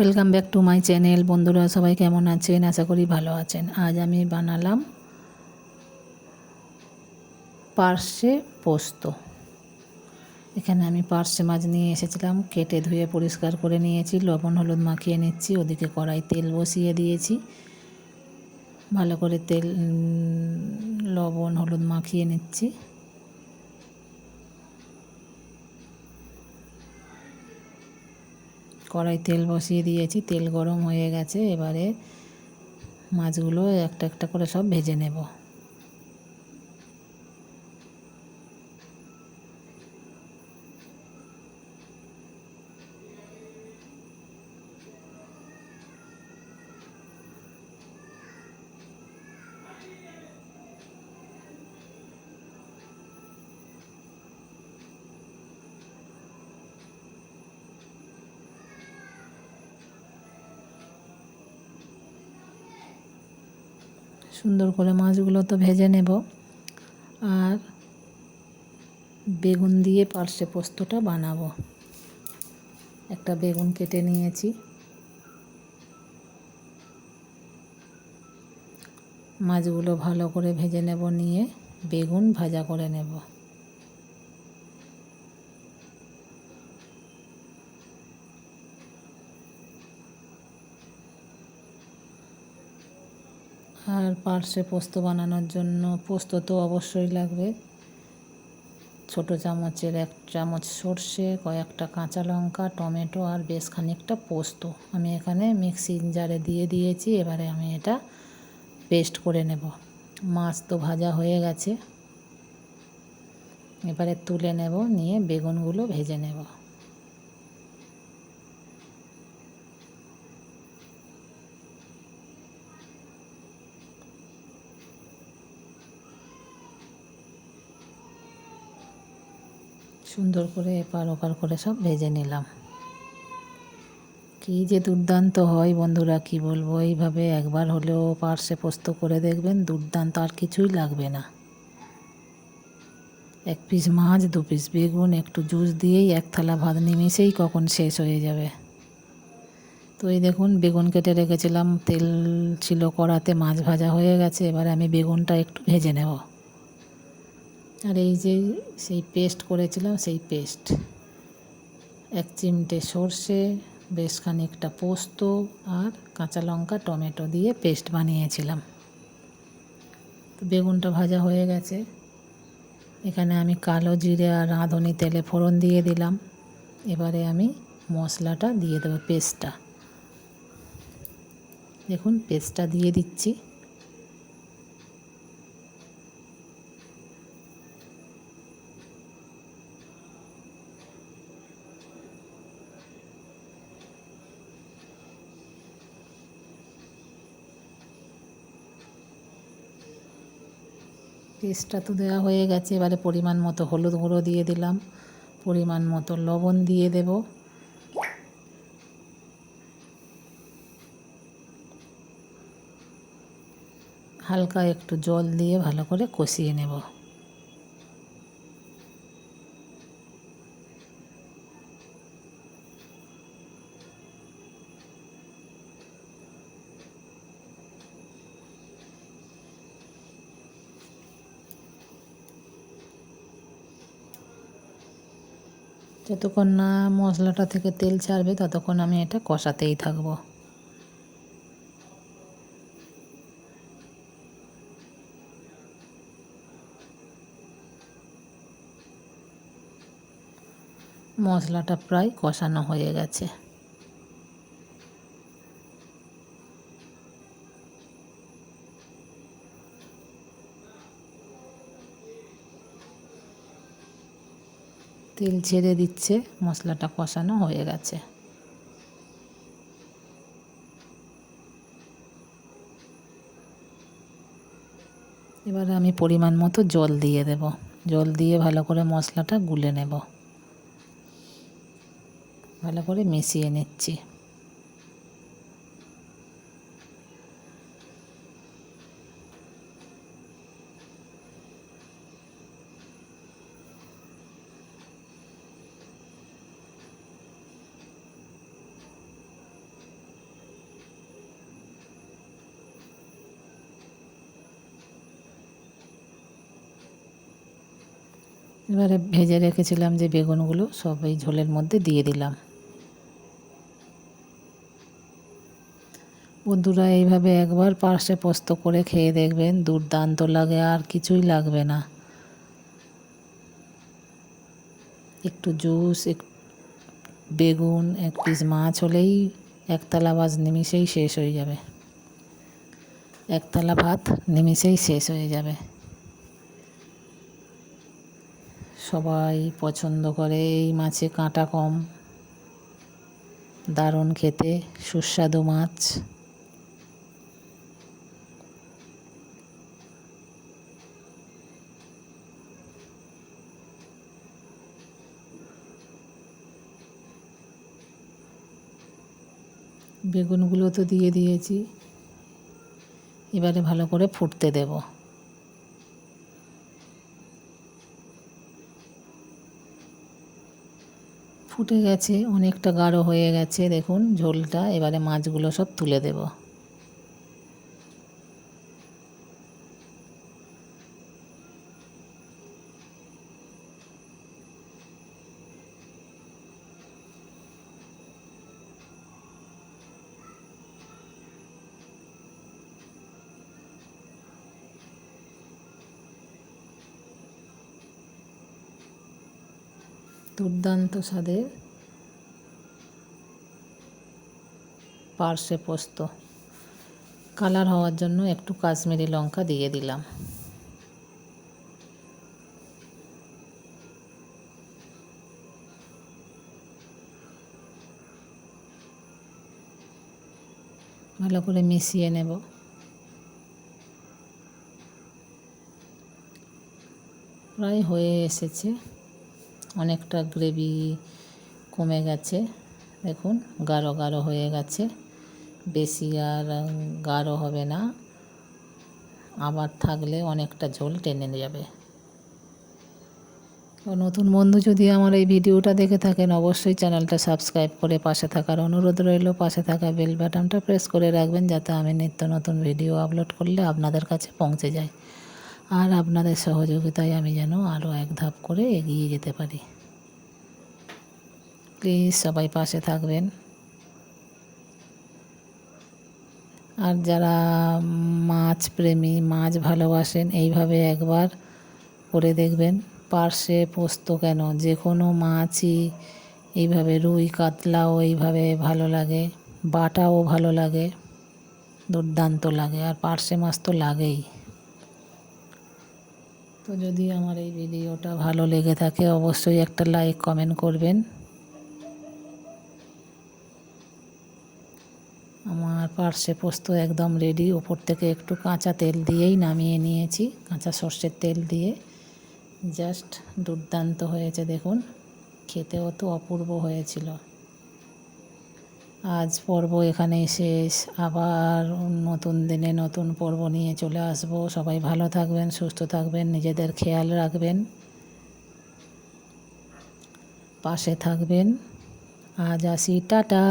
Welcome back to my channel বন্ধুরা, সবাই কেমন আছেন? আশা করি ভালো আছেন। আজ আমি বানালাম পার্শে পোস্ত। এখানে আমি পার্শে মাছ নিয়ে এসেছিলাম, কেটে ধুয়ে পরিষ্কার করে নিয়েছি, লবণ, হলুদ মাখিয়ে নিচ্ছি, ওদিকে কড়াই তেল বসিয়ে দিয়েছি। ভালো করে তেল লবণ, হলুদ মাখিয়ে নিচ্ছি। কড়াই তেল বসিয়ে দিয়েছি, তেল গরম হয়ে গেছে, এবারে মাছগুলো একটা একটা করে সব ভেজে নেব। সুন্দর করে মাছগুলো তো ভেজে নেব। আর বেগুন দিয়ে পার্শে পোস্তটা বানাবো। একটা বেগুন কেটে নিয়েছি। মাছগুলো ভালো করে ভেজে নেব, নিয়ে বেগুন ভাজা করে নেব। আর পার্শে পোস্ত বানানোর জন্য পোস্ত তো অবশ্যই লাগবে। ছোট চামচের এক চামচ সর্ষে, কয়েকটা কাঁচা লঙ্কা, টমেটো আর বেশ খানিকটা পোস্ত। আমি এখানে মিক্সি জারে দিয়ে দিয়েছি, এবারে আমি এটা পেস্ট করে নেব। মাছ তো ভাজা হয়ে গেছে। এবারে তুলে নেব, নিয়ে বেগুনগুলো ভেজে নেব। সুন্দর করে এপার ওপার করে সব ভেজে নিলাম। কী যে দুর্দান্ত হয় বন্ধুরা, কি বলব? এইভাবে একবার হলেও পার্শে পোস্ত করে দেখবেন, দুর্দান্ত আর কিছুই লাগবে না। এক পিস মাছ, দু পিস বেগুন, একটু জুস দিয়েই এক থালা ভাত নিমিশেই কখন শেষ হয়ে যাবে। তো এই দেখুন, বেগুন কেটে রেখেছিলাম, তেল ছিল কড়াতে, মাছ ভাজা হয়ে গেছে, এবারে আমি বেগুনটা একটু ভেজে নেব। আর এই যে সেই পেস্ট করেছিলাম, সেই পেস্ট। এক চিমটে সর্ষে, বেশ খানিকটা পোস্ত আর কাঁচা লঙ্কা, টমেটো দিয়ে পেস্ট বানিয়েছিলাম। তো বেগুনটা ভাজা হয়ে গেছে। এখানে আমি কালো জিরে আর রাঁধুনি তেলে ফোড়ন দিয়ে দিলাম। এবারে আমি মশলাটা দিয়ে দেবো পেস্টটা। দেখুন, পেস্টটা দিয়ে দিচ্ছি। পেস্টটা তো দেওয়া হয়ে গেছে, এবারে পরিমাণ মতো হলুদ গুঁড়ো দিয়ে দিলাম, পরিমাণ মতো লবণ দিয়ে দেব। হালকা একটু জল দিয়ে ভালো করে কষিয়ে নেব। যতক্ষণ না মশলাটা থেকে তেল ছাড়বে, ততক্ষণ আমি এটা কষাতেই থাকব। মশলাটা প্রায় কষানো হয়ে গেছে। তেল ছেড়ে দিচ্ছে, মশলাটা কষানো হয়ে গেছে। এবারে আমি পরিমাণ মতো জল দিয়ে দেব। জল দিয়ে ভালো করে মশলাটা গুলে নেব। ভালো করে মিশিয়ে নিচ্ছি। এবারে ভেজে রেখেছিলাম যে বেগুনগুলো সব এই ঝোলের মধ্যে দিয়ে দিলাম। বন্ধুরা, এইভাবে একবার পার্শ্বে পোস্ত করে খেয়ে দেখবেন, দুর্দান্ত লাগে, আর কিছুই লাগবে না। একটু জুস, এক বেগুন, এক পিস মাছ হলেই একতলা বাজ নিমিষেই শেষ হয়ে যাবে। একতলা ভাত নিমিষেই শেষ হয়ে যাবে। সবাই পছন্দ করে এই মাছে কাঁটা কম। দারুণ খেতে, সুস্বাদু মাছ। বেগুনগুলো তো দিয়ে দিয়েছি। এবারে ভালো করে ফুটতে দেব। ফুটে গেছে অনেকটা গাঢ় হয়ে গেছে। দেখুন ঝোলটা এবারে মাছগুলো সব তুলে দেব। দুর্দান্ত স্বাদের পার্শে পোস্ত। কালার হওয়ার জন্য একটু কাশ্মীরি লঙ্কা দিয়ে দিলাম। ভালো করে মিশিয়ে নেব। প্রায় হয়ে এসেছে। অনেকটা গ্রেভি কমে গেছে। দেখুন, গাঢ় গাঢ় হয়ে গেছে। বেশি আর গাঢ় হবে না। আবার থাকলে অনেকটা ঝোল টেনে যাবে। নতুন বন্ধু যদি আমার এই ভিডিওটা দেখে থাকেন, অবশ্যই চ্যানেলটা সাবস্ক্রাইব করে পাশে থাকার অনুরোধ রইল। পাশে থাকা বেল বাটনটা প্রেস করে রাখবেন, যাতে আমি নিত্য নতুন ভিডিও আপলোড করলে আপনাদের কাছে পৌঁছে যায়। আর আপনাদের সহযোগিতায় আমি যেন আরও এক ধাপ করে এগিয়ে যেতে পারি। প্লিজ সবাই পাশে থাকবেন। আর যারা মাছ প্রেমী, মাছ ভালোবাসেন, এইভাবে একবার করে দেখবেন পার্শে পোস্ত কেন? যে কোনো মাছই এইভাবে রুই, কাতলাও এইভাবে ভালো লাগে, বাটাও ভালো লাগে, দুর্দান্ত লাগে, আর পার্শে মাছ তো লাগেই। তো যদি আমার এই ভিডিওটা ভালো লেগে থাকে, অবশ্যই একটা লাইক, কমেন্ট করবেন। আমার পার্শ্বে পোস্ত একদম রেডি ওপর থেকে একটু কাঁচা তেল দিয়েই নামিয়ে নিয়েছি, কাঁচা সর্ষের তেল দিয়ে। জাস্ট দুর্দান্ত হয়েছে, দেখুন, খেতেও তো অপূর্ব হয়েছিল। আজ পর্ব এখানেই শেষ। আবার নতুন দিনে নতুন পর্ব নিয়ে চলে আসব। সবাই ভালো থাকবেন, সুস্থ থাকবেন, নিজেদের খেয়াল রাখবেন, পাশে থাকবেন। আজ আসি, টাটা।